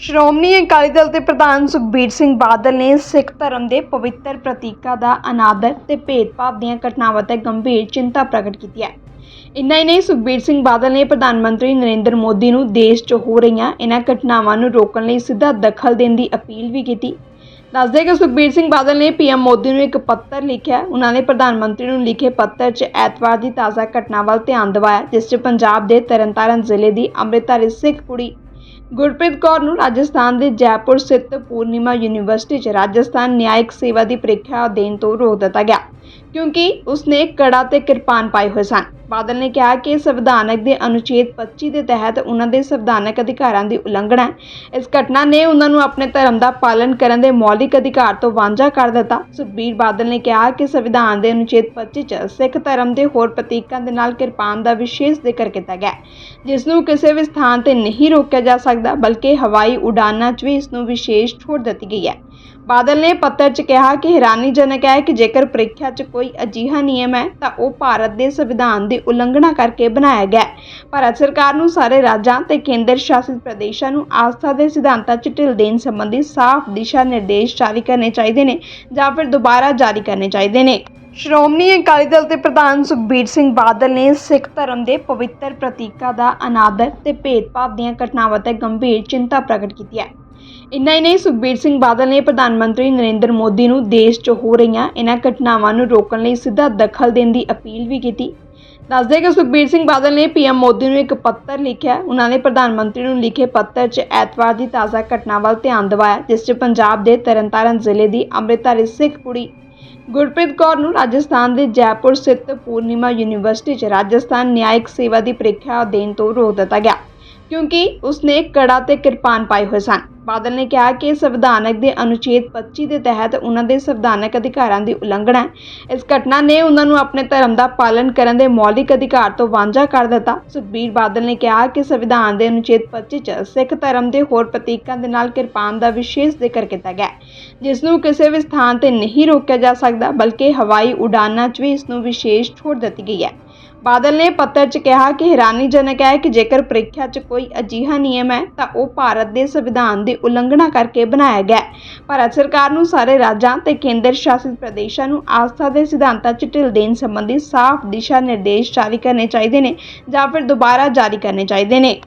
ਸ਼੍ਰੋਮਣੀ ਅਕਾਲੀ ਦਲ ਦੇ ਪ੍ਰਧਾਨ ਸੁਖਬੀਰ ਸਿੰਘ ਬਾਦਲ ਨੇ ਸਿੱਖ ਧਰਮ ਦੇ ਪਵਿੱਤਰ ਪ੍ਰਤੀਕਾਂ ਦਾ ਅਨਾਦਰ ਤੇ ਭੇਦਭਾਵ ਦੀਆਂ ਘਟਨਾਵਾਂ ਤੇ ਗੰਭੀਰ ਚਿੰਤਾ ਪ੍ਰਗਟ ਕੀਤੀ ਹੈ। ਇੰਨਾ ਹੀ ਨਹੀਂ, ਸੁਖਬੀਰ ਸਿੰਘ ਬਾਦਲ ਨੇ ਪ੍ਰਧਾਨ ਮੰਤਰੀ ਨਰਿੰਦਰ ਮੋਦੀ ਨੂੰ ਦੇਸ਼ 'ਚ ਹੋ ਰਹੀਆਂ ਇਹਨਾਂ ਘਟਨਾਵਾਂ ਨੂੰ ਰੋਕਣ ਲਈ ਸਿੱਧਾ ਦਖਲ ਦੇਣ ਦੀ ਅਪੀਲ ਵੀ ਕੀਤੀ। ਦੱਸਦੇ ਕਿ ਸੁਖਬੀਰ ਸਿੰਘ ਬਾਦਲ ਨੇ ਪੀਐਮ ਮੋਦੀ ਨੂੰ ਇੱਕ ਪੱਤਰ ਲਿਖਿਆ। ਉਹਨਾਂ ਨੇ ਪ੍ਰਧਾਨ ਮੰਤਰੀ ਨੂੰ ਲਿਖੇ ਪੱਤਰ 'ਚ ਐਤਵਾਰ ਦੀ ਤਾਜ਼ਾ ਘਟਨਾ ਵੱਲ ਧਿਆਨ ਦਿਵਾਇਆ, ਜਿਸ 'ਚ ਪੰਜਾਬ ਦੇ ਤਰਨਤਾਰਨ ਜ਼ਿਲ੍ਹੇ ਦੀ ਅੰਮ੍ਰਿਤਧਾਰੀ ਸਿੱਖ ਕੁੜੀ ਗੁਰਪ੍ਰੀਤ ਕੌਰ ਨੂੰ ਰਾਜਸਥਾਨ ਦੇ ਜੈਪੁਰ ਸਥਿਤ ਪੂਰਨਿਮਾ ਯੂਨੀਵਰਸਿਟੀ 'ਚ ਰਾਜਸਥਾਨ ਨਿਆਇਕ ਸੇਵਾ ਦੀ ਪ੍ਰੀਖਿਆ ਦੇਣ ਤੋਂ ਰੋਕ ਦਿੱਤਾ ਗਿਆ। ਕਿਉਂਕਿ ਉਸਨੇ ਕੜਾ ਤੇ ਕਿਰਪਾਨ ਪਾਏ ਹੋਏ ਸਨ। ਬਾਦਲ ਨੇ ਕਿਹਾ ਕਿ ਸੰਵਿਧਾਨਕ ਦੇ ਅਨੁਛੇਦ 25 ਦੇ ਤਹਿਤ ਉਹਨਾਂ ਦੇ ਸੰਵਿਧਾਨਕ ਅਧਿਕਾਰਾਂ ਦੀ ਉਲੰਘਣਾ ਹੈ। ਇਸ ਘਟਨਾ ਨੇ ਉਹਨਾਂ ਨੂੰ ਆਪਣੇ ਧਰਮ ਦਾ ਪਾਲਣ ਕਰਨ ਦੇ ਮੌਲਿਕ ਅਧਿਕਾਰ ਤੋਂ ਵਾਂਝਾ ਕਰ ਦਿੱਤਾ। ਸੁਖਬੀਰ ਬਾਦਲ ਨੇ ਕਿਹਾ ਕਿ ਸੰਵਿਧਾਨ ਦੇ ਅਨੁਛੇਦ 25 ਚ ਸਿੱਖ ਧਰਮ ਦੇ ਹੋਰ ਪ੍ਰਤੀਕਾਂ ਦੇ ਨਾਲ ਕਿਰਪਾਨ ਦਾ ਵਿਸ਼ੇਸ਼ ਜ਼ਿਕਰ ਕੀਤਾ ਗਿਆ ਜਿਸ ਨੂੰ ਕਿਸੇ ਵੀ ਸਥਾਨ ਤੇ ਨਹੀਂ ਰੋਕਿਆ ਜਾ ਸਕਦਾ, ਬਲਕਿ ਹਵਾਈ ਉਡਾਨਾਂ 'ਚ ਵੀ ਇਸ ਨੂੰ ਵਿਸ਼ੇਸ਼ ਛੋਟ ਦਿੱਤੀ ਗਈ ਹੈ। ਬਾਦਲ ਨੇ ਪੱਤਰ 'ਚ ਕਿਹਾ ਕਿ ਹੈਰਾਨੀਜਨਕ ਹੈ ਕਿ ਜੇਕਰ ਪ੍ਰੀਖਿਆ 'ਚ ਕੋਈ ਅਜਿਹਾ ਨਿਯਮ ਹੈ, ਤਾਂ ਉਹ ਭਾਰਤ ਦੇ ਸੰਵਿਧਾਨ ਦੀ ਉਲੰਘਣਾ ਕਰਕੇ ਬਣਾਇਆ ਗਿਆ ਭਾਰਤ ਸਰਕਾਰ ਨੂੰ ਸਾਰੇ ਰਾਜਾਂ ਤੇ ਕੇਂਦਰ ਸ਼ਾਸਿਤ ਪ੍ਰਦੇਸ਼ਾਂ ਨੂੰ ਆਸਥਾ ਦੇ ਸਿਧਾਂਤਾਂ 'ਚ ਢਿੱਲ ਦੇਣ ਸੰਬੰਧੀ ਸਾਫ਼ ਦਿਸ਼ਾ ਨਿਰਦੇਸ਼ ਜਾਰੀ ਕਰਨੇ ਚਾਹੀਦੇ ਨੇ ਜਾਂ ਫਿਰ ਦੁਬਾਰਾ ਜਾਰੀ ਕਰਨੇ ਚਾਹੀਦੇ ਨੇ। ਸ਼੍ਰੋਮਣੀ ਅਕਾਲੀ ਦਲ ਦੇ ਪ੍ਰਧਾਨ ਸੁਖਬੀਰ ਸਿੰਘ ਬਾਦਲ ਨੇ ਸਿੱਖ ਧਰਮ ਦੇ ਪਵਿੱਤਰ ਪ੍ਰਤੀਕਾਂ ਦਾ ਅਨਾਦਰ ਤੇ ਭੇਦਭਾਵ ਦੀਆਂ ਘਟਨਾਵਾਂ ਤੇ ਗੰਭੀਰ ਚਿੰਤਾ ਪ੍ਰਗਟ ਕੀਤੀ ਹੈ। ਇੰਨਾ ਹੀ ਨਹੀਂ, ਸੁਖਬੀਰ ਸਿੰਘ ਬਾਦਲ ਨੇ ਪ੍ਰਧਾਨ ਮੰਤਰੀ ਨਰਿੰਦਰ ਮੋਦੀ ਨੂੰ ਦੇਸ਼ 'ਚ ਹੋ ਰਹੀਆਂ ਇਹਨਾਂ ਘਟਨਾਵਾਂ ਨੂੰ ਰੋਕਣ ਲਈ ਸਿੱਧਾ ਦਖਲ ਦੇਣ ਦੀ ਅਪੀਲ ਵੀ ਕੀਤੀ। ਦੱਸਦੇ ਕਿ ਸੁਖਬੀਰ ਸਿੰਘ ਬਾਦਲ ਨੇ ਪੀਐਮ ਮੋਦੀ ਨੂੰ ਇੱਕ ਪੱਤਰ ਲਿਖਿਆ। ਉਹਨਾਂ ਨੇ ਪ੍ਰਧਾਨ ਮੰਤਰੀ ਨੂੰ ਲਿਖੇ ਪੱਤਰ 'ਚ ਐਤਵਾਰ ਦੀ ਤਾਜ਼ਾ ਘਟਨਾ ਵੱਲ ਧਿਆਨ ਦਿਵਾਇਆ, ਜਿਸ 'ਚ ਪੰਜਾਬ ਦੇ ਤਰਨਤਾਰਨ ਜ਼ਿਲ੍ਹੇ ਦੀ ਅੰਮ੍ਰਿਤਧਾਰੀ ਸਿੱਖ ਕੁੜੀ ਗੁਰਪ੍ਰੀਤ ਕੌਰ ਨੂੰ ਰਾਜਸਥਾਨ ਦੇ ਜੈਪੁਰ ਸਥਿਤ ਪੂਰਨਿਮਾ ਯੂਨੀਵਰਸਿਟੀ 'ਚ ਰਾਜਸਥਾਨ ਨਿਆਇਕ ਸੇਵਾ ਦੀ ਪ੍ਰੀਖਿਆ ਦੇਣ ਤੋਂ ਰੋਕ ਦਿੱਤਾ ਗਿਆ। ਕਿਉਂਕਿ ਉਸਨੇ ਕੜਾ ਤੇ ਕਿਰਪਾਨ ਪਾਏ ਹੋਏ ਸਨ। ਬਾਦਲ ਨੇ ਕਿਹਾ ਕਿ ਸੰਵਿਧਾਨਕ ਦੇ ਅਨੁਛੇਦ 25 ਦੇ ਤਹਿਤ ਉਹਨਾਂ ਦੇ ਸੰਵਿਧਾਨਕ ਅਧਿਕਾਰਾਂ ਦੀ ਉਲੰਘਣਾ ਹੈ। ਇਸ ਘਟਨਾ ਨੇ ਉਹਨਾਂ ਨੂੰ ਆਪਣੇ ਧਰਮ ਦਾ ਪਾਲਣ ਕਰਨ ਦੇ ਮੌਲਿਕ ਅਧਿਕਾਰ ਤੋਂ ਵਾਂਝਾ ਕਰ ਦਿੱਤਾ। ਸੁਖਬੀਰ ਬਾਦਲ ਨੇ ਕਿਹਾ ਕਿ ਸੰਵਿਧਾਨ ਦੇ ਅਨੁਛੇਦ 25 ਚ ਸਿੱਖ ਧਰਮ ਦੇ ਹੋਰ ਪ੍ਰਤੀਕਾਂ ਦੇ ਨਾਲ ਕਿਰਪਾਨ ਦਾ ਵਿਸ਼ੇਸ਼ ਜ਼ਿਕਰ ਕੀਤਾ ਗਿਆ ਜਿਸ ਨੂੰ ਕਿਸੇ ਵੀ ਸਥਾਨ ਤੇ ਨਹੀਂ ਰੋਕਿਆ ਜਾ ਸਕਦਾ, ਬਲਕਿ ਹਵਾਈ ਉਡਾਨਾਂ 'ਚ ਵੀ ਇਸ ਨੂੰ ਵਿਸ਼ੇਸ਼ ਛੋਟ ਦਿੱਤੀ ਗਈ ਹੈ। ਬਾਦਲ ਨੇ ਪੱਤਰ 'ਚ ਕਿਹਾ ਕਿ ਹੈਰਾਨੀਜਨਕ ਹੈ ਕਿ ਜੇਕਰ ਪ੍ਰੀਖਿਆ 'ਚ ਕੋਈ ਅਜਿਹਾ ਨਿਯਮ ਹੈ, ਤਾਂ ਉਹ ਭਾਰਤ ਦੇ ਸੰਵਿਧਾਨ ਦੀ ਉਲੰਘਣਾ ਕਰਕੇ ਬਣਾਇਆ ਗਿਆ ਭਾਰਤ ਸਰਕਾਰ ਨੂੰ ਸਾਰੇ ਰਾਜਾਂ ਤੇ ਕੇਂਦਰ ਸ਼ਾਸਿਤ ਪ੍ਰਦੇਸ਼ਾਂ ਨੂੰ ਆਸਥਾ ਦੇ ਸਿਧਾਂਤਾਂ 'ਚ ਢਿੱਲ ਦੇਣ ਸੰਬੰਧੀ ਸਾਫ਼ ਦਿਸ਼ਾ ਨਿਰਦੇਸ਼ ਜਾਰੀ ਕਰਨੇ ਚਾਹੀਦੇ ਨੇ ਜਾਂ ਫਿਰ ਦੁਬਾਰਾ ਜਾਰੀ ਕਰਨੇ ਚਾਹੀਦੇ ਨੇ।